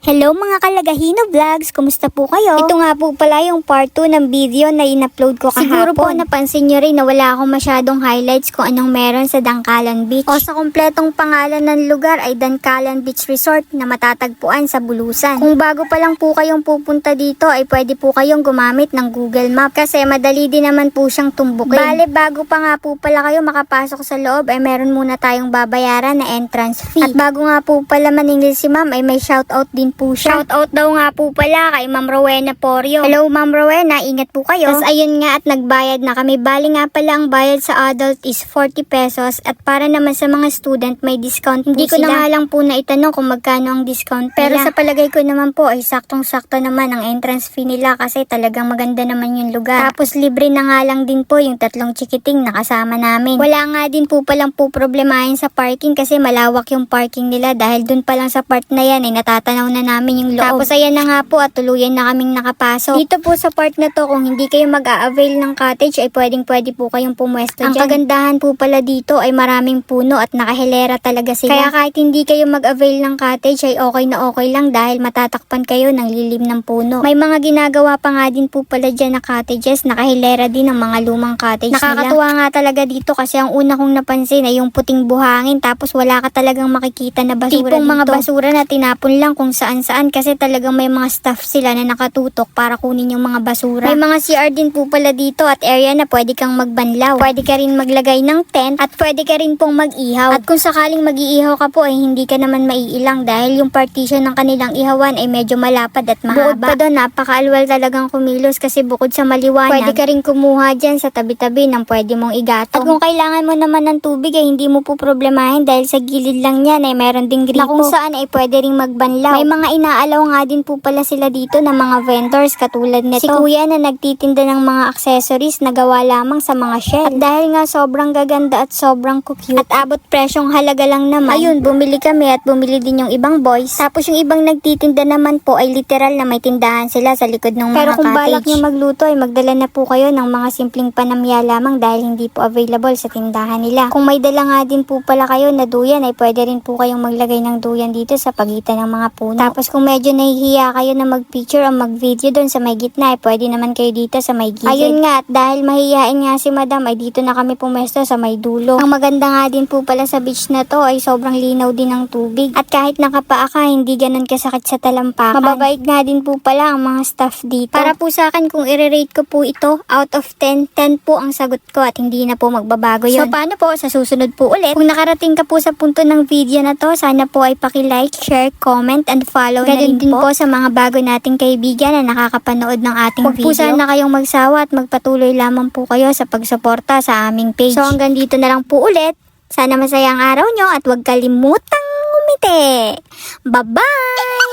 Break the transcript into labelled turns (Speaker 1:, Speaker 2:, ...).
Speaker 1: Hello mga kalagahino vlogs, kumusta po kayo? Ito nga po pala yung part 2 ng video na in-upload ko kahapon. Siguro po napansin nyo rin na wala akong masyadong highlights kung anong meron sa Dangkalan Beach. O sa kompletong pangalan ng lugar ay Dangkalan Beach Resort na matatagpuan sa Bulusan. Kung bago pa lang po kayong pupunta dito ay pwede po kayong gumamit ng Google Map kasi madali din naman po siyang tumbukin. Bale, bago pa nga po pala kayo makapasok sa loob ay meron muna tayong babayaran na entrance fee. At bago nga po pala maningil si ma'am ay may shoutout din po siya. Shoutout daw nga po pala kay Ma'am Rowena Porio. Hello Ma'am Rowena, ingat po kayo. Tapos ayun nga at nagbayad na kami. Bali nga pala ang bayad sa adult is 40 pesos at para naman sa mga student may discount Hindi ko na nga lang po na itanong kung magkano ang discount Pero sa palagay ko naman po ay saktong-sakto naman ang entrance fee nila kasi talagang maganda naman yung lugar. Tapos libre na nga lang din po yung tatlong chikiting na kasama namin. Wala nga din po palang po problemahin sa parking kasi malawak yung parking nila dahil dun pa lang sa part na yan ay natatanaw na namin yung loob. Tapos ayan na nga po at tuluyan na kaming nakapasok. Dito po sa part na to kung hindi kayo mag-a-avail ng cottage ay pwedeng pwede po kayong pumwesto Ang kagandahan po pala dito ay maraming puno at nakahilera talaga sila. Kaya kahit hindi kayo mag-avail ng cottage ay okay na okay lang dahil matatakpan kayo ng lilim ng puno. May mga ginagawa pa nga din po pala dyan na cottages, nakahilera din ng mga lumang cottage Nakakatuwa nga talaga dito kasi ang una kong napansin ay yung puting buhangin tapos wala ka talagang makikita na basura Tipong mga basura na tinapon lang kung saan-saan kasi talagang may mga staff sila na nakatutok para kunin yung mga basura. May mga CR din po pala dito at area na pwede kang magbanlaw. Pwede ka rin maglagay ng tent at pwede ka rin pong mag-ihaw. At kung sakaling mag-iihaw ka po ay hindi ka naman maiilang dahil yung partition ng kanilang ihawan ay medyo malapad at mahaba. Bukod pa doon, napakaalwal talagang kumilos kasi bukod sa maliwanag, pwede ka rin kumuha dyan sa tabi-tabi ng pwede mong igatong. At kung kailangan mo naman ng tubig ay hindi mo po problemahin dahil sa gilid lang yan ay meron ding gripo. Na kung saan ay pwede ring magbanlaw. May mga inaalaw nga din po pala sila dito ng mga vendors katulad nito. Si kuya na nagtitinda ng mga accessories na gawa lamang sa mga shell. At dahil nga sobrang gaganda at sobrang cute at abot presyong halaga lang naman. Ayun, bumili kami at bumili din yung ibang boys. Tapos yung ibang nagtitinda naman po ay literal na may tindahan sila sa likod ng mga Pero kung balak nyo magluto ay magdala na po kayo ng mga simpleng panamya lamang dahil hindi po available sa tindahan nila. Kung may dala nga din po pala kayo na duyan ay pwede rin po kayong maglagay ng duyan dito sa pagitan ng mga puno. Tapos kung medyo nahihiya kayo na mag-picture o mag-video doon sa may gitna ay pwede naman kayo dito sa may gilid. Ayun nga dahil mahihiyain nga si madam ay dito na kami pumesto sa may dulo. Ang maganda nga din po pala sa beach na to ay sobrang linaw din ng tubig. At kahit nakapaa ka hindi ganun kasakit sa talampakan. Mababait nga din po pala ang mga staff dito. Para po sa akin kung i-rate ko po ito out of 10, 10 po ang sagot ko at hindi na po magbabago yun. So paano po sa susunod po ulit? Kung nakarating ka po sa punto ng video na to, sana po ay paki-like, share, comment, and follow na rin din po. sa mga bago nating kaibigan na nakakapanood ng ating Huwag video. Huwag po sana kayong magsawa at magpatuloy lamang po kayo sa pagsuporta sa aming page. So hanggang dito na lang po ulit. Sana masaya ang araw nyo at huwag kalimutang umiti. Bye-bye!